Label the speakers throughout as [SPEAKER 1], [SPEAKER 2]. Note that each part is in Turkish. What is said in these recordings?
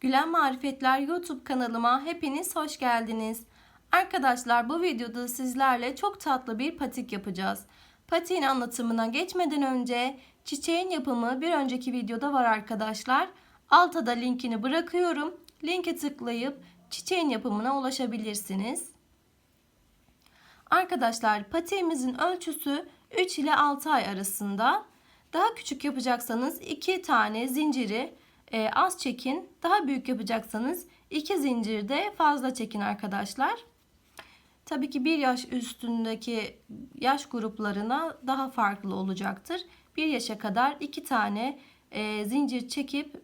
[SPEAKER 1] Gülen Marifetler YouTube kanalıma hepiniz hoş geldiniz. Arkadaşlar bu videoda sizlerle çok tatlı bir patik yapacağız. Patiğin anlatımına geçmeden önce çiçeğin yapımı bir önceki videoda var arkadaşlar. Alta da linkini bırakıyorum. Linke tıklayıp çiçeğin yapımına ulaşabilirsiniz. Arkadaşlar patiğimizin ölçüsü 3 ile 6 ay arasında. Daha küçük yapacaksanız 2 tane zinciri e, az çekin. Daha büyük yapacaksanız 2 zincir de fazla çekin arkadaşlar. Tabii ki bir yaş üstündeki yaş gruplarına daha farklı olacaktır. Bir yaşa kadar 2 tane e, zincir çekip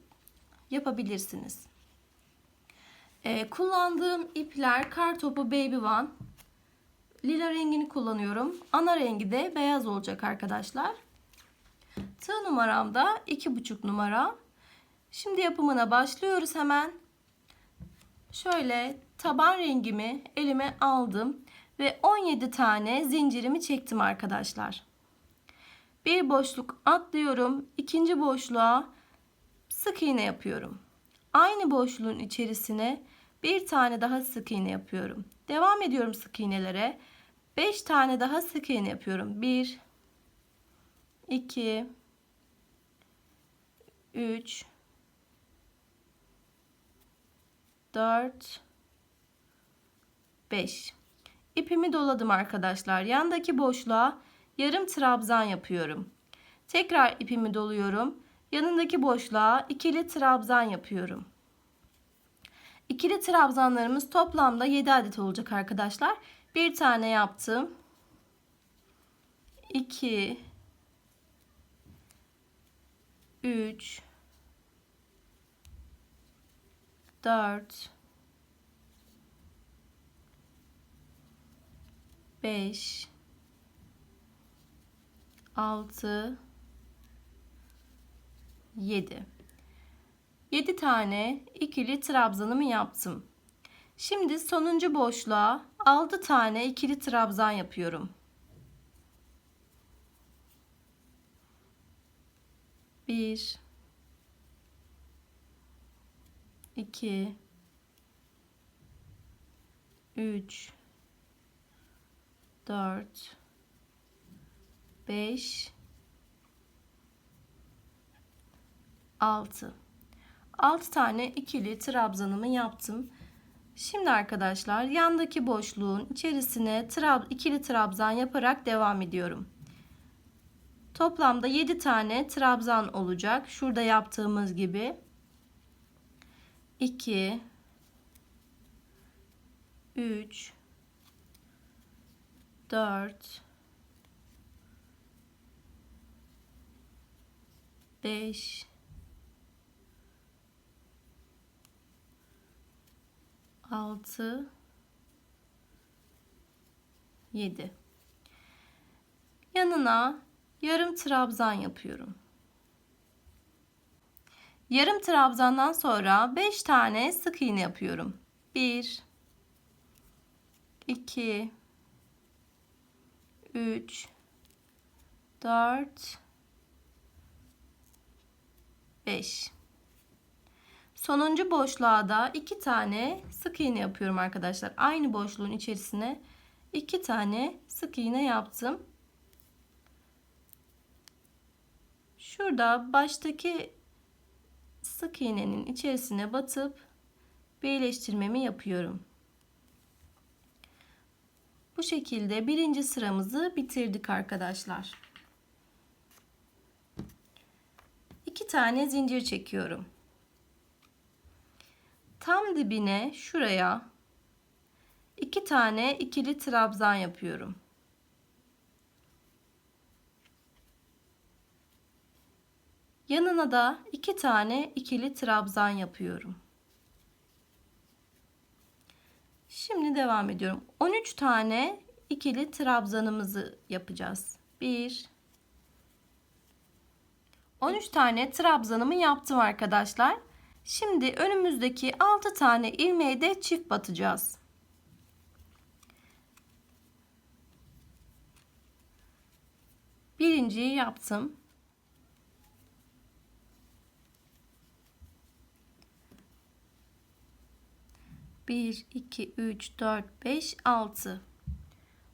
[SPEAKER 1] yapabilirsiniz. E, kullandığım ipler Kartopu Baby One. Lila rengini kullanıyorum. Ana rengi de beyaz olacak arkadaşlar. Tığ numaram da 2,5 numara. Şimdi yapımına başlıyoruz hemen. Şöyle taban rengimi elime aldım ve 17 tane zincirimi çektim arkadaşlar. Bir boşluk atlıyorum. ikinci boşluğa sık iğne yapıyorum. Aynı boşluğun içerisine bir tane daha sık iğne yapıyorum. Devam ediyorum sık iğnelere. 5 tane daha sık iğne yapıyorum. 1 2 3 4 5 İpimi doladım arkadaşlar. Yandaki boşluğa yarım trabzan yapıyorum. Tekrar ipimi doluyorum. Yanındaki boşluğa ikili trabzan yapıyorum. İkili trabzanlarımız toplamda 7 adet olacak arkadaşlar. Bir tane yaptım. 2 3 4 5 6 7 7 tane ikili trabzanımı yaptım. Şimdi sonuncu boşluğa 6 tane ikili trabzan yapıyorum. 1 2 3 4 5 6 6 tane ikili trabzanımı yaptım. Şimdi arkadaşlar yandaki boşluğun içerisine trab ikili trabzan yaparak devam ediyorum. Toplamda 7 tane trabzan olacak. Şurada yaptığımız gibi. 2 3 4 5 6 7 yanına yarım trabzan yapıyorum. Yarım trabzandan sonra 5 tane sık iğne yapıyorum. 1 2 3 4 5 Sonuncu boşluğa da 2 tane sık iğne yapıyorum arkadaşlar. Aynı boşluğun içerisine 2 tane sık iğne yaptım. Şurada baştaki sık iğnenin içerisine batıp birleştirmemi yapıyorum. Bu şekilde birinci sıramızı bitirdik arkadaşlar. İki tane zincir çekiyorum. Tam dibine şuraya iki tane ikili trabzan yapıyorum. Yanına da iki tane ikili trabzan yapıyorum. Şimdi devam ediyorum. 13 tane ikili trabzanımızı yapacağız. 1 13 tane trabzanımı yaptım arkadaşlar. Şimdi önümüzdeki 6 tane ilmeği de çift batacağız. Birinciyi yaptım. 1, 2, 3, 4, 5, 6.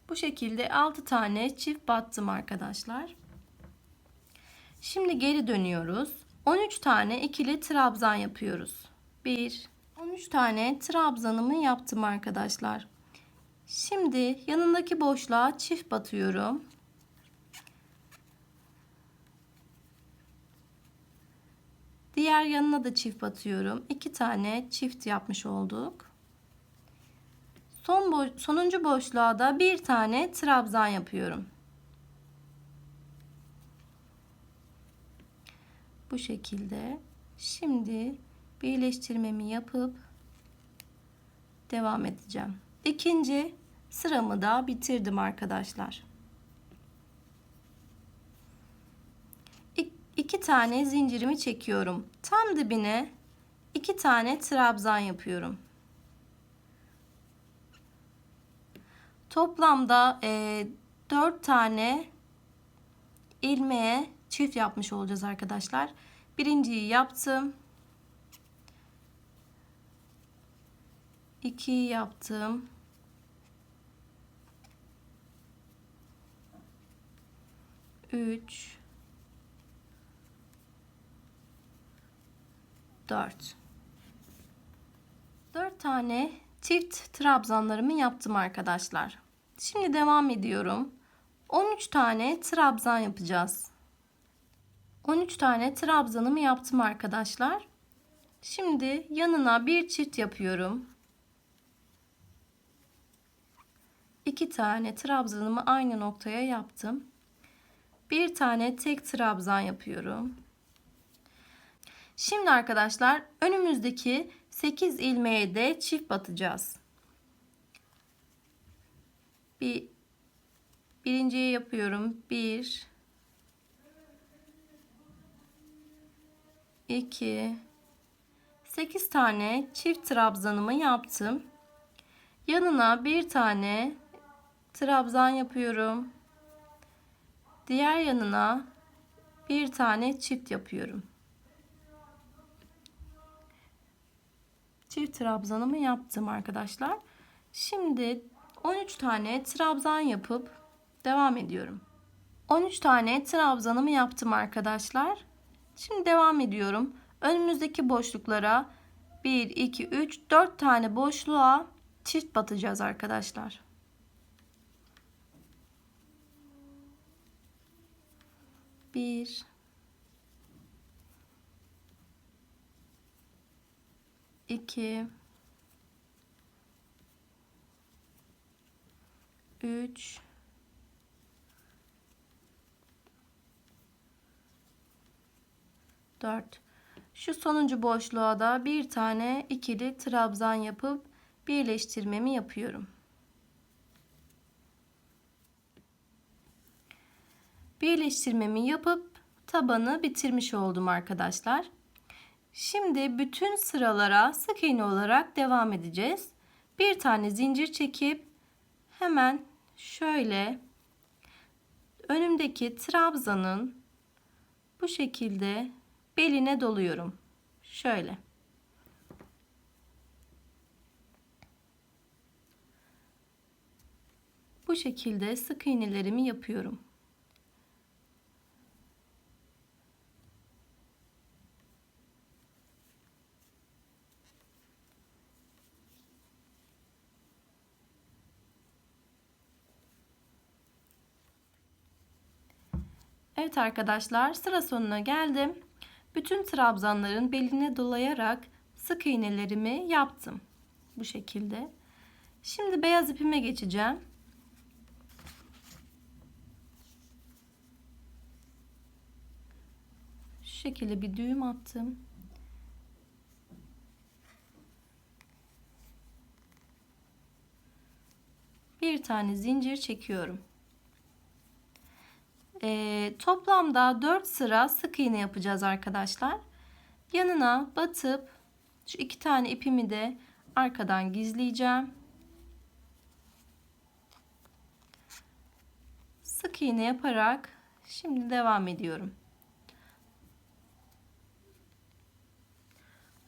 [SPEAKER 1] Bu şekilde 6 tane çift battım arkadaşlar. Şimdi geri dönüyoruz. 13 tane ikili trabzan yapıyoruz. 1 13 tane trabzanımı yaptım arkadaşlar. Şimdi yanındaki boşluğa çift batıyorum. Diğer yanına da çift batıyorum. 2 tane çift yapmış olduk. Son bo sonuncu boşluğa da bir tane trabzan yapıyorum. Bu şekilde. Şimdi birleştirmemi yapıp devam edeceğim. İkinci sıramı da bitirdim arkadaşlar. İki tane zincirimi çekiyorum. Tam dibine iki tane trabzan yapıyorum. Toplamda e, 4 tane ilmeğe çift yapmış olacağız arkadaşlar. Birinciyi yaptım. 2 yaptım. Üç, dört. Dört tane çift trabzanlarımı yaptım arkadaşlar. Şimdi devam ediyorum. 13 tane trabzan yapacağız. 13 tane trabzanımı yaptım arkadaşlar. Şimdi yanına bir çift yapıyorum. 2 tane trabzanımı aynı noktaya yaptım. Bir tane tek trabzan yapıyorum. Şimdi arkadaşlar önümüzdeki 8 ilmeğe de çift batacağız. Bir birinciyi yapıyorum. 1 2 8 tane çift trabzanımı yaptım. Yanına bir tane trabzan yapıyorum. Diğer yanına bir tane çift yapıyorum. Çift trabzanımı yaptım arkadaşlar. Şimdi 13 tane trabzan yapıp devam ediyorum. 13 tane trabzanımı yaptım arkadaşlar. Şimdi devam ediyorum. Önümüzdeki boşluklara 1 2 3 4 tane boşluğa çift batacağız arkadaşlar. Bir, iki, üç, dört. Şu sonuncu boşluğa da bir tane ikili trabzan yapıp birleştirmemi yapıyorum. Birleştirmemi yapıp tabanı bitirmiş oldum arkadaşlar. Şimdi bütün sıralara sık iğne olarak devam edeceğiz. Bir tane zincir çekip hemen şöyle önümdeki trabzanın bu şekilde beline doluyorum. Şöyle. Bu şekilde sık iğnelerimi yapıyorum. Evet arkadaşlar sıra sonuna geldim. Bütün trabzanların beline dolayarak sık iğnelerimi yaptım. Bu şekilde. Şimdi beyaz ipime geçeceğim. Şu şekilde bir düğüm attım. Bir tane zincir çekiyorum. Ee, toplamda 4 sıra sık iğne yapacağız arkadaşlar. Yanına batıp şu iki tane ipimi de arkadan gizleyeceğim. Sık iğne yaparak şimdi devam ediyorum.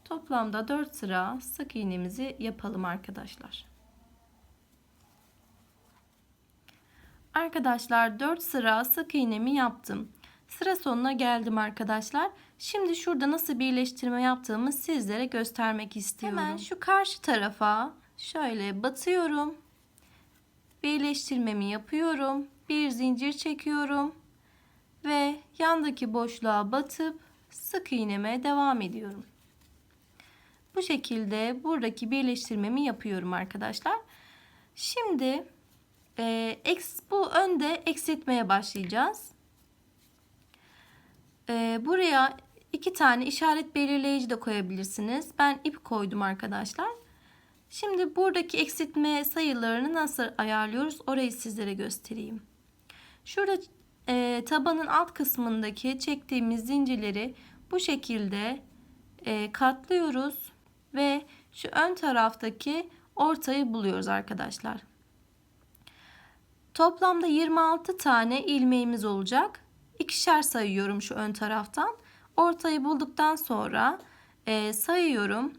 [SPEAKER 1] Toplamda 4 sıra sık iğnemizi yapalım arkadaşlar. Arkadaşlar 4 sıra sık iğnemi yaptım. Sıra sonuna geldim arkadaşlar. Şimdi şurada nasıl birleştirme yaptığımı sizlere göstermek istiyorum. Hemen şu karşı tarafa şöyle batıyorum. Birleştirmemi yapıyorum. Bir zincir çekiyorum ve yandaki boşluğa batıp sık iğneme devam ediyorum. Bu şekilde buradaki birleştirmemi yapıyorum arkadaşlar. Şimdi e, eks, bu önde eksiltmeye başlayacağız. E, buraya iki tane işaret belirleyici de koyabilirsiniz. Ben ip koydum arkadaşlar. Şimdi buradaki eksiltme sayılarını nasıl ayarlıyoruz orayı sizlere göstereyim. Şurada e, tabanın alt kısmındaki çektiğimiz zincirleri bu şekilde e, katlıyoruz ve şu ön taraftaki ortayı buluyoruz arkadaşlar. Toplamda 26 tane ilmeğimiz olacak. İkişer sayıyorum şu ön taraftan. Ortayı bulduktan sonra e, sayıyorum.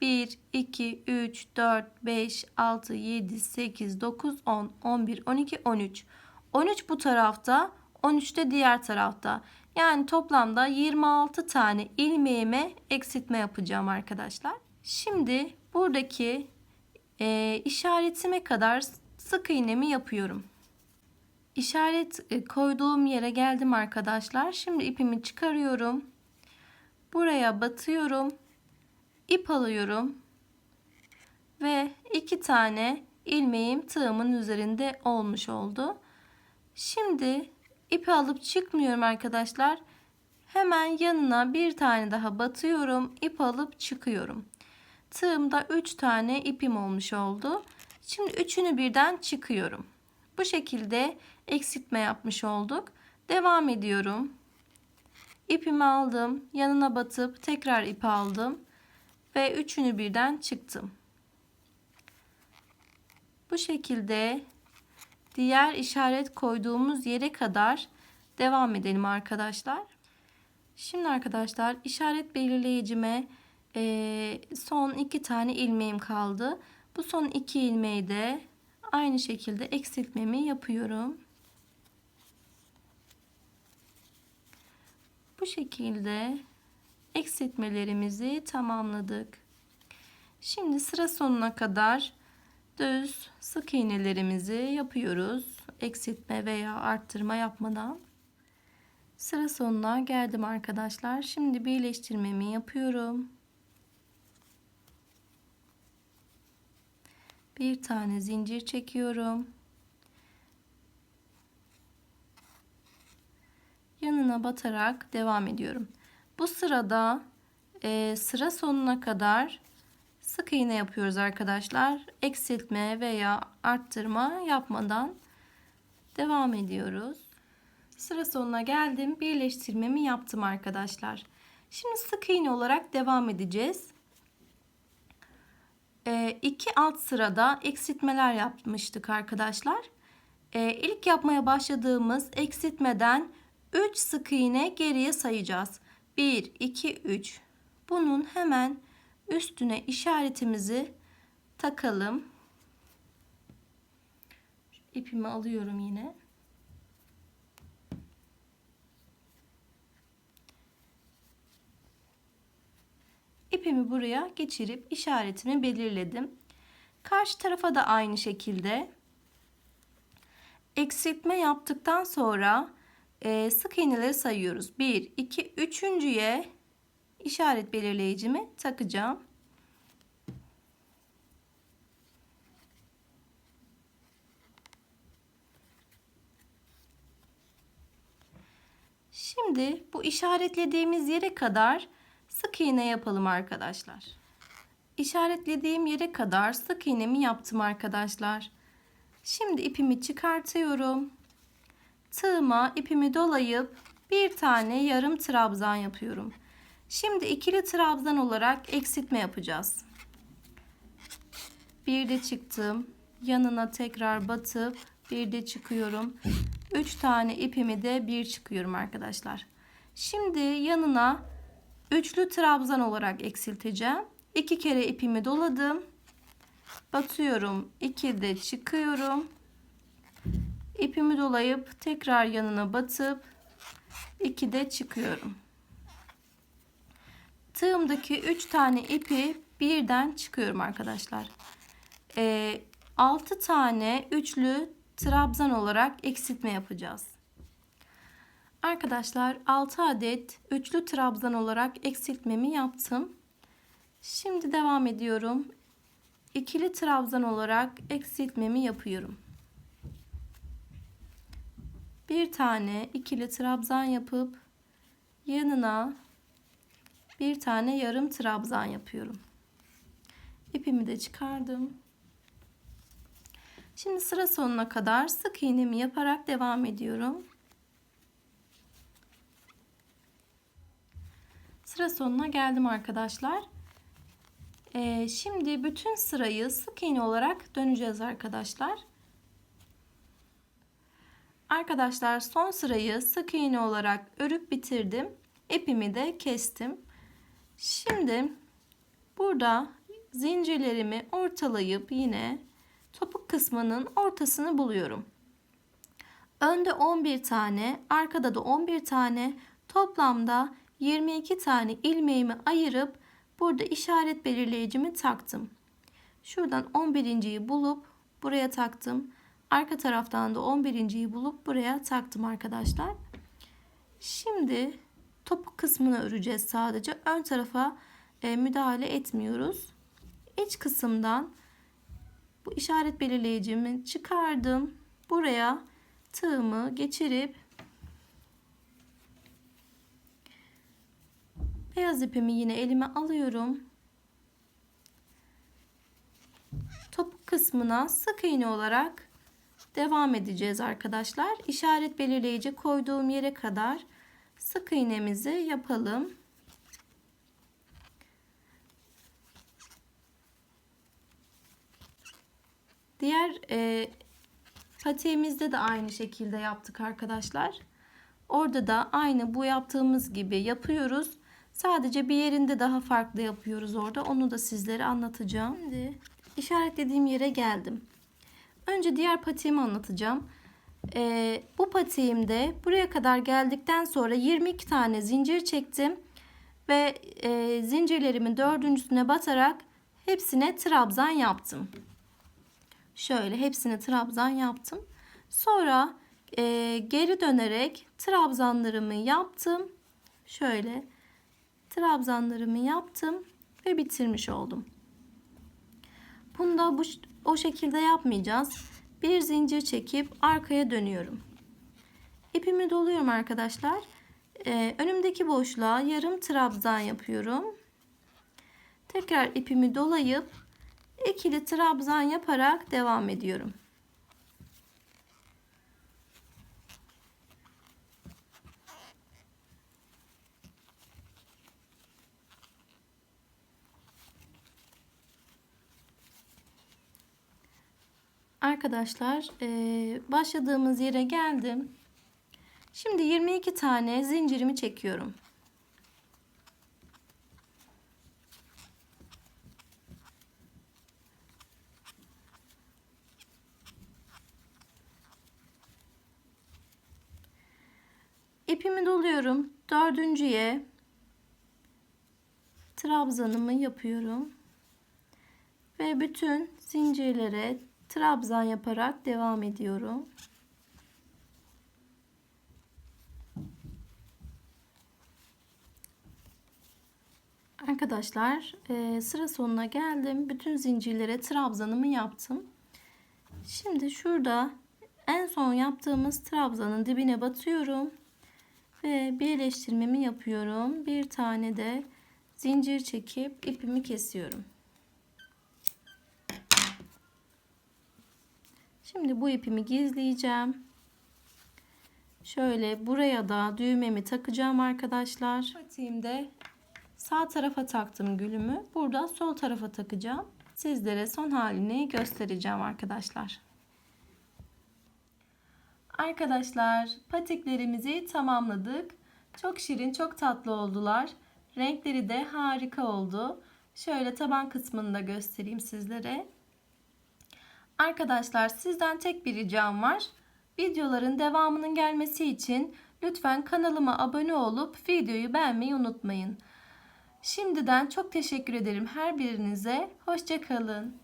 [SPEAKER 1] 1, 2, 3, 4, 5, 6, 7, 8, 9, 10, 11, 12, 13. 13 bu tarafta, 13 de diğer tarafta. Yani toplamda 26 tane ilmeğime eksiltme yapacağım arkadaşlar. Şimdi buradaki e, işaretime kadar sık iğnemi yapıyorum. İşaret e, koyduğum yere geldim arkadaşlar. Şimdi ipimi çıkarıyorum. Buraya batıyorum. ip alıyorum. Ve iki tane ilmeğim tığımın üzerinde olmuş oldu. Şimdi ipi alıp çıkmıyorum arkadaşlar. Hemen yanına bir tane daha batıyorum. ip alıp çıkıyorum. Tığımda 3 tane ipim olmuş oldu. Şimdi üçünü birden çıkıyorum. Bu şekilde eksiltme yapmış olduk. Devam ediyorum. İpimi aldım. Yanına batıp tekrar ip aldım. Ve üçünü birden çıktım. Bu şekilde diğer işaret koyduğumuz yere kadar devam edelim arkadaşlar. Şimdi arkadaşlar işaret belirleyicime son iki tane ilmeğim kaldı. Bu son iki ilmeği de aynı şekilde eksiltmemi yapıyorum. Bu şekilde eksiltmelerimizi tamamladık. Şimdi sıra sonuna kadar düz sık iğnelerimizi yapıyoruz. Eksiltme veya arttırma yapmadan. Sıra sonuna geldim arkadaşlar. Şimdi birleştirmemi yapıyorum. Bir tane zincir çekiyorum. Yanına batarak devam ediyorum. Bu sırada e, sıra sonuna kadar sık iğne yapıyoruz arkadaşlar. Eksiltme veya arttırma yapmadan devam ediyoruz. Sıra sonuna geldim. Birleştirmemi yaptım arkadaşlar. Şimdi sık iğne olarak devam edeceğiz. E, iki alt sırada eksiltmeler yapmıştık arkadaşlar. E, ilk yapmaya başladığımız eksiltmeden 3 sık iğne geriye sayacağız. 1, 2, 3. Bunun hemen üstüne işaretimizi takalım. İpimi alıyorum yine. İpimi buraya geçirip işaretimi belirledim. Karşı tarafa da aynı şekilde eksiltme yaptıktan sonra e, sık iğneleri sayıyoruz. 1, 2, 3.ye işaret belirleyicimi takacağım. Şimdi bu işaretlediğimiz yere kadar sık iğne yapalım arkadaşlar. İşaretlediğim yere kadar sık iğnemi yaptım arkadaşlar. Şimdi ipimi çıkartıyorum. Tığıma ipimi dolayıp bir tane yarım trabzan yapıyorum. Şimdi ikili trabzan olarak eksiltme yapacağız. Bir de çıktım. Yanına tekrar batıp bir de çıkıyorum. 3 tane ipimi de bir çıkıyorum arkadaşlar. Şimdi yanına üçlü trabzan olarak eksilteceğim. İki kere ipimi doladım. Batıyorum. 2 de çıkıyorum. İpimi dolayıp tekrar yanına batıp 2 de çıkıyorum. Tığımdaki 3 tane ipi birden çıkıyorum arkadaşlar. Ee, 6 tane üçlü trabzan olarak eksiltme yapacağız. Arkadaşlar 6 adet üçlü trabzan olarak eksiltmemi yaptım. Şimdi devam ediyorum. İkili trabzan olarak eksiltmemi yapıyorum. Bir tane ikili trabzan yapıp yanına bir tane yarım trabzan yapıyorum. İpimi de çıkardım. Şimdi sıra sonuna kadar sık iğnemi yaparak devam ediyorum. Sıra sonuna geldim arkadaşlar. Ee, şimdi bütün sırayı sık iğne olarak döneceğiz arkadaşlar. Arkadaşlar son sırayı sık iğne olarak örüp bitirdim. İpimi de kestim. Şimdi burada zincirlerimi ortalayıp yine topuk kısmının ortasını buluyorum. Önde 11 tane, arkada da 11 tane, toplamda 22 tane ilmeğimi ayırıp burada işaret belirleyicimi taktım. Şuradan 11.yi bulup buraya taktım. Arka taraftan da 11.yi bulup buraya taktım arkadaşlar. Şimdi topuk kısmını öreceğiz sadece. Ön tarafa e, müdahale etmiyoruz. İç kısımdan bu işaret belirleyicimi çıkardım. Buraya tığımı geçirip beyaz ipimi yine elime alıyorum. Topuk kısmına sık iğne olarak devam edeceğiz arkadaşlar. İşaret belirleyici koyduğum yere kadar sık iğnemizi yapalım. Diğer e, patiğimizde de aynı şekilde yaptık arkadaşlar. Orada da aynı bu yaptığımız gibi yapıyoruz. Sadece bir yerinde daha farklı yapıyoruz orada. Onu da sizlere anlatacağım. Şimdi işaretlediğim yere geldim. Önce diğer patiğimi anlatacağım. Ee, bu patiğimde buraya kadar geldikten sonra 22 tane zincir çektim. Ve e, zincirlerimin dördüncüsüne batarak hepsine trabzan yaptım. Şöyle hepsini trabzan yaptım. Sonra e, geri dönerek trabzanlarımı yaptım. Şöyle trabzanlarımı yaptım ve bitirmiş oldum. Bunda bu o şekilde yapmayacağız. Bir zincir çekip arkaya dönüyorum. İpimi doluyorum arkadaşlar. Ee, önümdeki boşluğa yarım trabzan yapıyorum. Tekrar ipimi dolayıp ikili trabzan yaparak devam ediyorum. Arkadaşlar başladığımız yere geldim. Şimdi 22 tane zincirimi çekiyorum. İpimi doluyorum. Dördüncüye trabzanımı yapıyorum. Ve bütün zincirlere trabzan yaparak devam ediyorum. Arkadaşlar e, sıra sonuna geldim. Bütün zincirlere trabzanımı yaptım. Şimdi şurada en son yaptığımız trabzanın dibine batıyorum. Ve birleştirmemi yapıyorum. Bir tane de zincir çekip ipimi kesiyorum. Şimdi bu ipimi gizleyeceğim. Şöyle buraya da düğmemi takacağım arkadaşlar. Patiğimde sağ tarafa taktım gülümü. Burada sol tarafa takacağım. Sizlere son halini göstereceğim arkadaşlar. Arkadaşlar patiklerimizi tamamladık. Çok şirin, çok tatlı oldular. Renkleri de harika oldu. Şöyle taban kısmını da göstereyim sizlere. Arkadaşlar sizden tek bir ricam var. Videoların devamının gelmesi için lütfen kanalıma abone olup videoyu beğenmeyi unutmayın. Şimdiden çok teşekkür ederim her birinize. Hoşçakalın.